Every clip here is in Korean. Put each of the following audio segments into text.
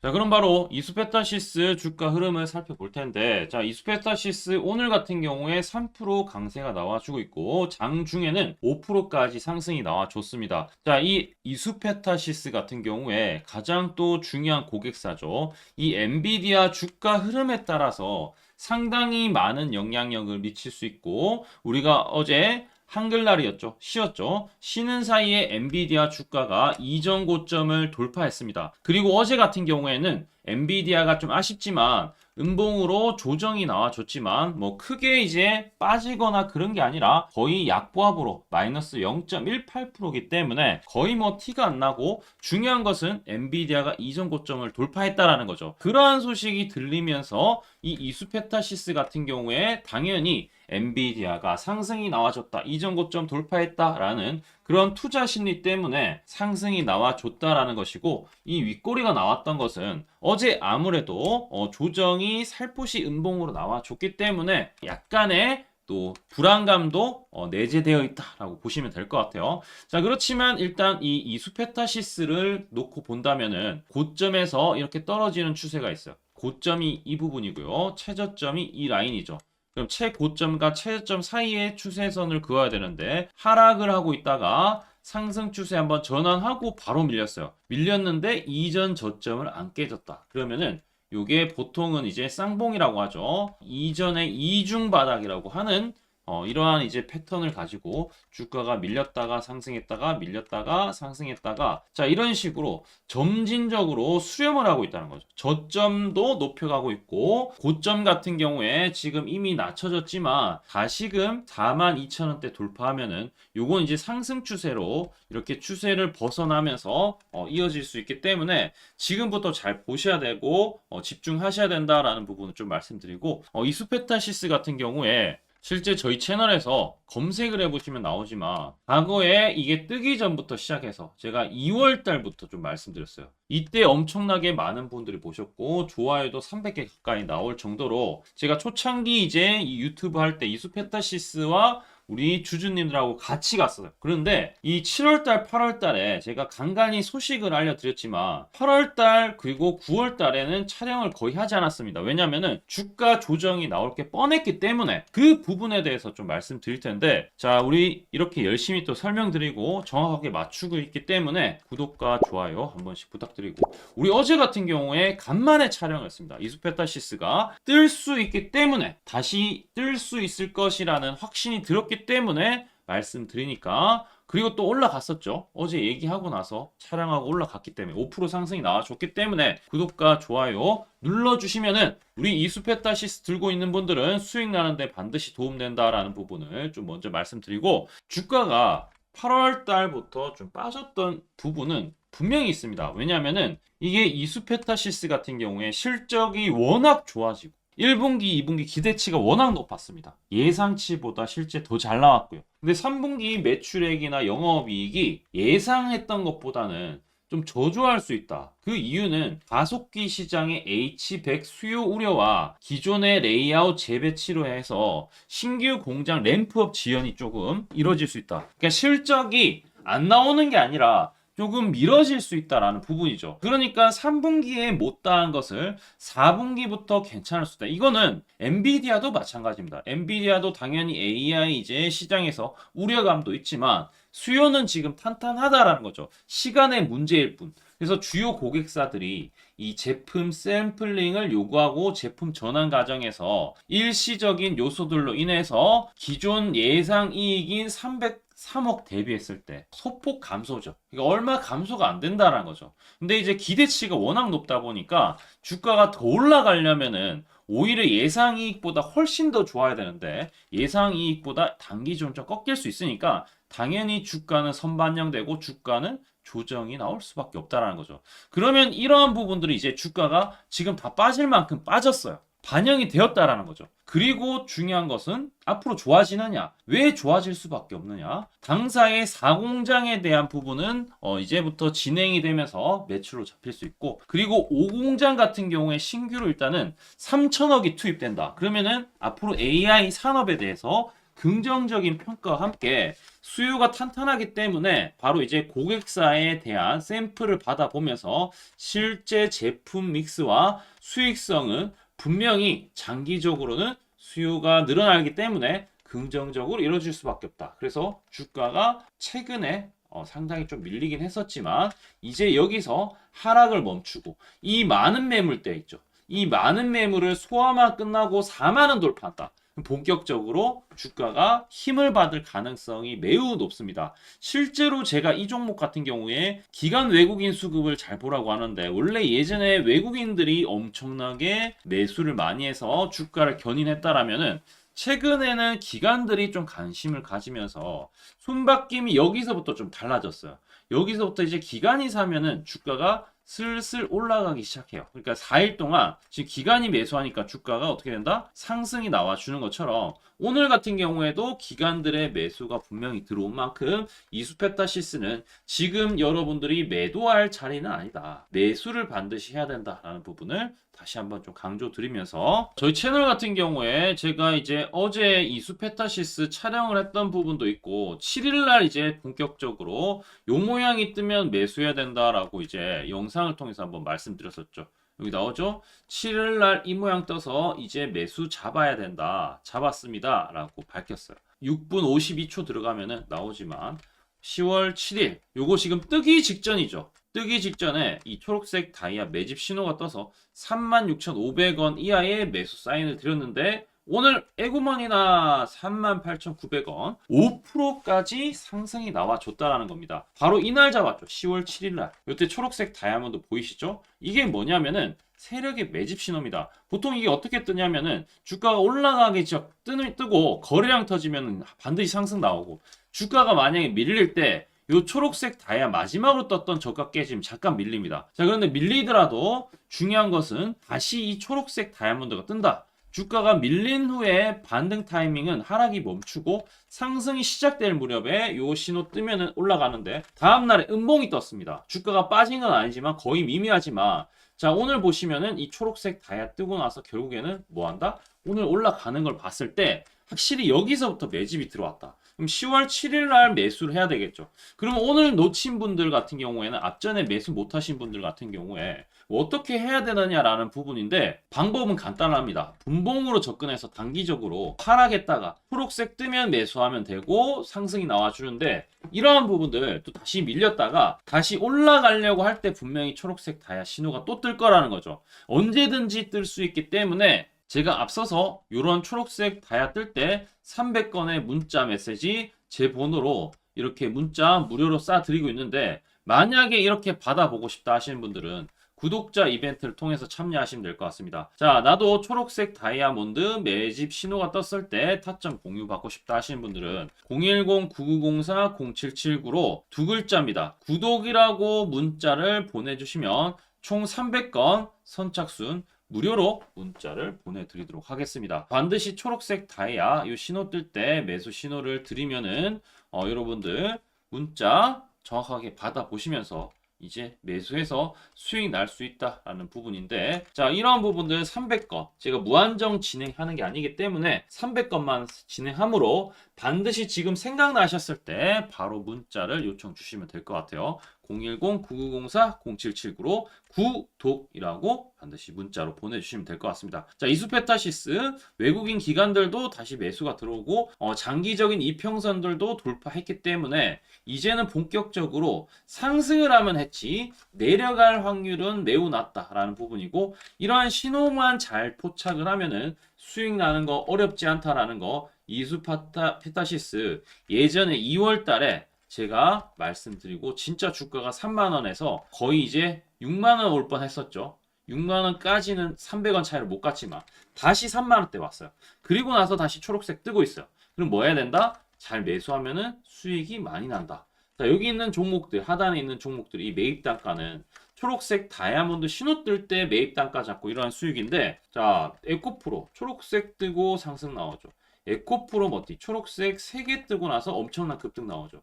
자, 그럼 바로 이수페타시스 주가 흐름을 살펴볼 텐데, 자, 이수페타시스 오늘 같은 경우에 3% 강세가 나와주고 있고, 장중에는 5%까지 상승이 나와줬습니다. 자, 이 이수페타시스 같은 경우에 가장 또 중요한 고객사죠. 이 엔비디아 주가 흐름에 따라서 상당히 많은 영향력을 미칠 수 있고, 우리가 어제 한글날이었죠. 쉬었죠. 쉬는 사이에 엔비디아 주가가 이전 고점을 돌파했습니다. 그리고 어제 같은 경우에는 엔비디아가 좀 아쉽지만 음봉으로 조정이 나와줬지만 뭐 크게 이제 빠지거나 그런 게 아니라 거의 약보합으로 마이너스 0.18%이기 때문에 거의 뭐 티가 안 나고 중요한 것은 엔비디아가 이전 고점을 돌파했다라는 거죠. 그러한 소식이 들리면서 이 이수페타시스 같은 경우에 당연히 엔비디아가 상승이 나와줬다. 이전 고점 돌파했다라는 그런 투자 심리 때문에 상승이 나와줬다라는 것이고 이 윗꼬리가 나왔던 것은 어제 아무래도 어, 조정이 살포시 음봉으로 나와줬기 때문에 약간의 또 불안감도 어, 내재되어 있다라고 보시면 될 것 같아요. 자 그렇지만 일단 이 이수페타시스를 놓고 본다면은 고점에서 이렇게 떨어지는 추세가 있어요. 고점이 이 부분이고요. 최저점이 이 라인이죠. 그럼 최고점과 최저점 사이의 추세선을 그어야 되는데 하락을 하고 있다가 상승 추세 한번 전환하고 바로 밀렸어요. 밀렸는데 이전 저점을 안 깨졌다. 그러면은 요게 보통은 이제 쌍봉이라고 하죠. 이전의 이중 바닥이라고 하는 어, 이러한 이제 패턴을 가지고 주가가 밀렸다가 상승했다가 밀렸다가 상승했다가 자 이런 식으로 점진적으로 수렴을 하고 있다는 거죠. 저점도 높여가고 있고 고점 같은 경우에 지금 이미 낮춰졌지만 다시금 42,000원대 돌파하면은 요건 이제 상승 추세로 이렇게 추세를 벗어나면서 어, 이어질 수 있기 때문에 지금부터 잘 보셔야 되고 어, 집중하셔야 된다라는 부분을 좀 말씀드리고 어, 이수페타시스 같은 경우에 실제 저희 채널에서 검색을 해보시면 나오지만 과거에 이게 뜨기 전부터 시작해서 제가 2월 달부터 좀 말씀드렸어요. 이때 엄청나게 많은 분들이 보셨고 좋아요도 300개 가까이 나올 정도로 제가 초창기 이제 이 유튜브 할 때 이수 페타시스와 우리 주주님들하고 같이 갔어요. 그런데 이 7월달, 8월달에 제가 간간히 소식을 알려드렸지만 8월달 그리고 9월달에는 촬영을 거의 하지 않았습니다. 왜냐면은 주가 조정이 나올 게 뻔했기 때문에 그 부분에 대해서 좀 말씀드릴 텐데 자 우리 이렇게 열심히 또 설명드리고 정확하게 맞추고 있기 때문에 구독과 좋아요 한 번씩 부탁드리고 우리 어제 같은 경우에 간만에 촬영했습니다. 이수페타시스가 뜰 수 있기 때문에 다시 뜰 수 있을 것이라는 확신이 들었기 때문에 말씀드리니까 그리고 또 올라갔었죠. 어제 얘기하고 나서 촬영하고 올라갔기 때문에 5% 상승이 나와줬기 때문에 구독과 좋아요 눌러주시면은 우리 이수페타시스 들고 있는 분들은 수익 나는데 반드시 도움된다라는 부분을 좀 먼저 말씀드리고 주가가 8월 달부터 좀 빠졌던 부분은 분명히 있습니다. 왜냐하면은 이게 이수페타시스 같은 경우에 실적이 워낙 좋아지고 1분기, 2분기 기대치가 워낙 높았습니다. 예상치보다 실제 더 잘 나왔고요. 근데 3분기 매출액이나 영업이익이 예상했던 것보다는 좀 저조할 수 있다. 그 이유는 가속기 시장의 H100 수요 우려와 기존의 레이아웃 재배치로 해서 신규 공장 램프업 지연이 조금 이뤄질 수 있다. 그러니까 실적이 안 나오는 게 아니라 조금 미뤄질 수 있다라는 부분이죠. 그러니까 3분기에 못다한 것을 4분기부터 괜찮을 수 있다. 이거는 엔비디아도 마찬가지입니다. 엔비디아도 당연히 AI 이제 시장에서 우려감도 있지만 수요는 지금 탄탄하다라는 거죠. 시간의 문제일 뿐. 그래서 주요 고객사들이 이 제품 샘플링을 요구하고 제품 전환 과정에서 일시적인 요소들로 인해서 기존 예상 이익인 303억 대비했을 때 소폭 감소죠. 그러니까 얼마 감소가 안 된다라는 거죠. 근데 이제 기대치가 워낙 높다 보니까 주가가 더 올라가려면은 오히려 예상 이익보다 훨씬 더 좋아야 되는데 예상 이익보다 단기적으로 좀 꺾일 수 있으니까 당연히 주가는 선반영되고 주가는 조정이 나올 수밖에 없다라는 거죠. 그러면 이러한 부분들이 이제 주가가 지금 다 빠질 만큼 빠졌어요. 반영이 되었다라는 거죠. 그리고 중요한 것은 앞으로 좋아지느냐? 왜 좋아질 수밖에 없느냐? 당사의 사공장에 대한 부분은 어 이제부터 진행이 되면서 매출로 잡힐 수 있고 그리고 5공장 같은 경우에 신규로 일단은 3천억이 투입된다. 그러면은 앞으로 AI 산업에 대해서 긍정적인 평가와 함께 수요가 탄탄하기 때문에 바로 이제 고객사에 대한 샘플을 받아보면서 실제 제품 믹스와 수익성은 분명히 장기적으로는 수요가 늘어나기 때문에 긍정적으로 이루어질 수밖에 없다. 그래서 주가가 최근에 어, 상당히 좀 밀리긴 했었지만 이제 여기서 하락을 멈추고 이 많은 매물대 있죠. 이 많은 매물을 소화만 끝나고 4만 원 돌파한다. 본격적으로 주가가 힘을 받을 가능성이 매우 높습니다. 실제로 제가 이 종목 같은 경우에 기관 외국인 수급을 잘 보라고 하는데 원래 예전에 외국인들이 엄청나게 매수를 많이 해서 주가를 견인했다라면은 최근에는 기관들이 좀 관심을 가지면서 손바뀜이 여기서부터 좀 달라졌어요. 여기서부터 이제 기관이 사면은 주가가 슬슬 올라가기 시작해요. 그러니까 4일 동안 지금 기관이 매수하니까 주가가 어떻게 된다? 상승이 나와주는 것처럼 오늘 같은 경우에도 기관들의 매수가 분명히 들어온 만큼 이수페타시스는 지금 여러분들이 매도할 자리는 아니다. 매수를 반드시 해야 된다라는 부분을 다시 한번 좀 강조 드리면서 저희 채널 같은 경우에 제가 이제 어제 이수페타시스 촬영을 했던 부분도 있고 7일날 이제 본격적으로 요 모양이 뜨면 매수해야 된다라고 이제 영상을 통해서 한번 말씀드렸었죠. 여기 나오죠? 7일 날 이 모양 떠서 이제 매수 잡아야 된다. 잡았습니다. 라고 밝혔어요. 6분 52초 들어가면은 나오지만 10월 7일 요거 지금 뜨기 직전이죠. 뜨기 직전에 이 초록색 다이아 매집 신호가 떠서 36,500원 이하의 매수 사인을 드렸는데 오늘 에구먼이나 38,900원 5%까지 상승이 나와줬다라는 겁니다. 바로 이날 잡았죠. 10월 7일 날. 이때 초록색 다이아몬드 보이시죠? 이게 뭐냐면은 세력의 매집 신호입니다. 보통 이게 어떻게 뜨냐면은 주가가 올라가기 전 뜨는 뜨고 거래량 터지면 반드시 상승 나오고 주가가 만약에 밀릴 때요 초록색 다이아 마지막으로 떴던 저가 깨지면 잠깐 밀립니다. 자, 그런데 밀리더라도 중요한 것은 다시 이 초록색 다이아몬드가 뜬다. 주가가 밀린 후에 반등 타이밍은 하락이 멈추고 상승이 시작될 무렵에 요 신호 뜨면은 올라가는데 다음날에 음봉이 떴습니다. 주가가 빠진 건 아니지만 거의 미미하지만 자 오늘 보시면은 이 초록색 다이아 뜨고 나서 결국에는 뭐 한다? 오늘 올라가는 걸 봤을 때 확실히 여기서부터 매집이 들어왔다. 그럼 10월 7일 날 매수를 해야 되겠죠. 그러면 오늘 놓친 분들 같은 경우에는 앞전에 매수 못 하신 분들 같은 경우에 뭐 어떻게 해야 되느냐라는 부분인데 방법은 간단합니다. 분봉으로 접근해서 단기적으로 하락했다가 초록색 뜨면 매수하면 되고 상승이 나와주는데 이러한 부분들 또 다시 밀렸다가 다시 올라가려고 할 때 분명히 초록색 다이아 신호가 또 뜰 거라는 거죠. 언제든지 뜰 수 있기 때문에 제가 앞서서 이런 초록색 다이아 뜰때 300건의 문자 메시지 제 번호로 이렇게 문자 무료로 쏴드리고 있는데 만약에 이렇게 받아보고 싶다 하시는 분들은 구독자 이벤트를 통해서 참여하시면 될 것 같습니다. 자, 나도 초록색 다이아몬드 매집 신호가 떴을 때 타점 공유 받고 싶다 하시는 분들은 010-9904-0779로 두 글자입니다. 구독이라고 문자를 보내주시면 총 300건 선착순 무료로 문자를 보내드리도록 하겠습니다. 반드시 초록색 다이아 이 신호 뜰 때 매수 신호를 드리면은 어, 여러분들 문자 정확하게 받아보시면서 이제 매수해서 수익 날 수 있다라는 부분인데 자 이러한 부분들 300건 제가 무한정 진행하는 게 아니기 때문에 300건만 진행하므로 반드시 지금 생각나셨을 때 바로 문자를 요청 주시면 될 것 같아요 010-9904-0779로 구독이라고 반드시 문자로 보내주시면 될 것 같습니다. 자, 이수페타시스 외국인 기관들도 다시 매수가 들어오고 어, 장기적인 이평선들도 돌파했기 때문에 이제는 본격적으로 상승을 하면 했지 내려갈 확률은 매우 낮다라는 부분이고 이러한 신호만 잘 포착을 하면은 수익 나는 거 어렵지 않다라는 거 이수페타시스 예전에 2월 달에 제가 말씀드리고 진짜 주가가 3만 원에서 거의 이제 6만 원 올 뻔 했었죠. 6만 원까지는 300원 차이를 못 갔지만 다시 3만 원대 왔어요. 그리고 나서 다시 초록색 뜨고 있어요. 그럼 뭐 해야 된다? 잘 매수하면은 수익이 많이 난다. 자, 여기 있는 종목들, 하단에 있는 종목들, 이 매입 단가는 초록색 다이아몬드 신호 뜰 때 매입 단가 잡고 이러한 수익인데, 자, 에코프로, 초록색 뜨고 상승 나오죠. 에코프로 머티, 초록색 3개 뜨고 나서 엄청난 급등 나오죠.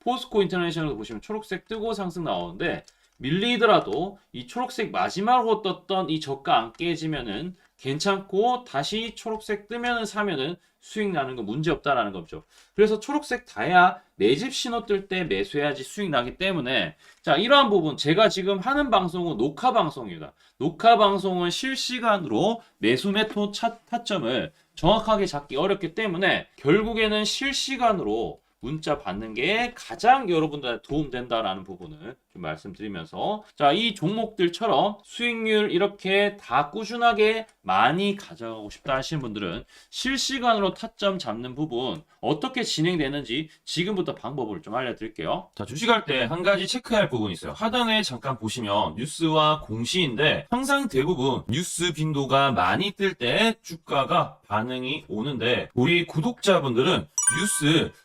포스코 인터내셔널도 보시면 초록색 뜨고 상승 나오는데 밀리더라도 이 초록색 마지막으로 떴던 이 저가 안 깨지면은 괜찮고 다시 초록색 뜨면은 사면은 수익 나는 거 문제 없다라는 거죠. 그래서 초록색 다야 내 집 신호 뜰 때 매수해야지 수익 나기 때문에 자 이러한 부분 제가 지금 하는 방송은 녹화 방송입니다. 녹화 방송은 실시간으로 매수 매토 차, 타점을 정확하게 잡기 어렵기 때문에 결국에는 실시간으로 문자 받는 게 가장 여러분들한테 도움된다라는 부분을 좀 말씀드리면서 자, 이 종목들처럼 수익률 이렇게 다 꾸준하게 많이 가져가고 싶다 하시는 분들은 실시간으로 타점 잡는 부분 어떻게 진행되는지 지금부터 방법을 좀 알려드릴게요. 자, 주식할 때 한 가지 체크할 부분이 있어요. 하단에 잠깐 보시면 뉴스와 공시인데 항상 대부분 뉴스 빈도가 많이 뜰 때 주가가 반응이 오는데 우리 구독자분들은 뉴스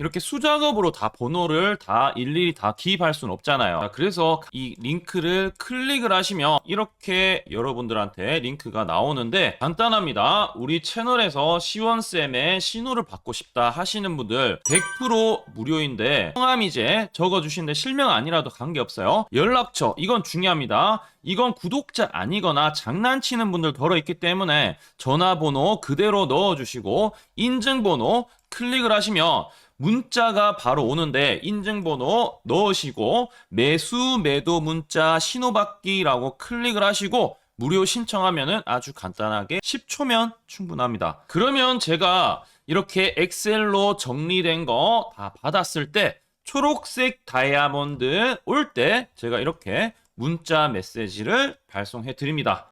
이렇게 수작업으로 다 번호를 다 일일이 다 기입할 수는 없잖아요. 자, 그래서 이 링크를 클릭을 하시면 이렇게 여러분들한테 링크가 나오는데 간단합니다. 우리 채널에서 시원쌤의 신호를 받고 싶다 하시는 분들 100% 무료인데 성함 이제 적어주시는데 실명 아니라도 관계없어요. 연락처 이건 중요합니다. 이건 구독자 아니거나 장난치는 분들 덜어 있기 때문에 전화번호 그대로 넣어주시고 인증번호 클릭을 하시면 문자가 바로 오는데 인증번호 넣으시고 매수 매도 문자 신호받기라고 클릭을 하시고 무료 신청하면은 아주 간단하게 10초면 충분합니다. 그러면 제가 이렇게 엑셀로 정리된 거 다 받았을 때 초록색 다이아몬드 올 때 제가 이렇게 문자 메시지를 발송해 드립니다.